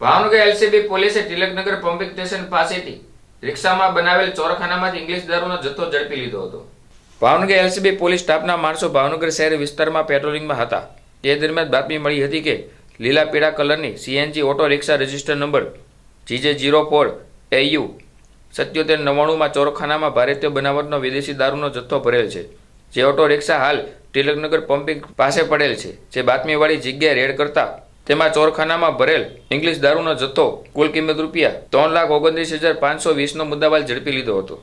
Bhavnagar LCB પોલીસે Tilaknagar pumping station પાસેથી રિક્ષામાં બનાવેલ ચોરખાનામાંથી ઇંગ્લિશ દારૂનો જથ્થો ઝડપી લીધો હતો. ભાવનગર એલસીબી પોલીસ સ્ટાફના માણસો ભાવનગર શહેર વિસ્તારમાં પેટ્રોલિંગમાં હતા. તે દરમિયાન બાતમી મળી હતી કે લીલા પીળા કલરની CNG auto rickshaw register number GJ zero four AU સત્યોતેર નવ્વાણુંમાં ચોરખાનામાં ભારતીય બનાવટનો વિદેશી દારૂનો જથ્થો ભરેલ છે. જે ઓટો રિક્ષા હાલ તિલકનગર પંપિંગ પાસે પડેલ છે. જે બાતમીવાળી જગ્યાએ રેડ કરતા તેમાં ચોરખાનામાં ભરેલ ઇંગ્લિશ દારૂનો જથ્થો કુલ કિંમત રૂપિયા ત્રણ લાખ ઓગણત્રીસ હજાર પાંચસો વીસનો મુદ્દામાલ ઝડપી લીધો હતો.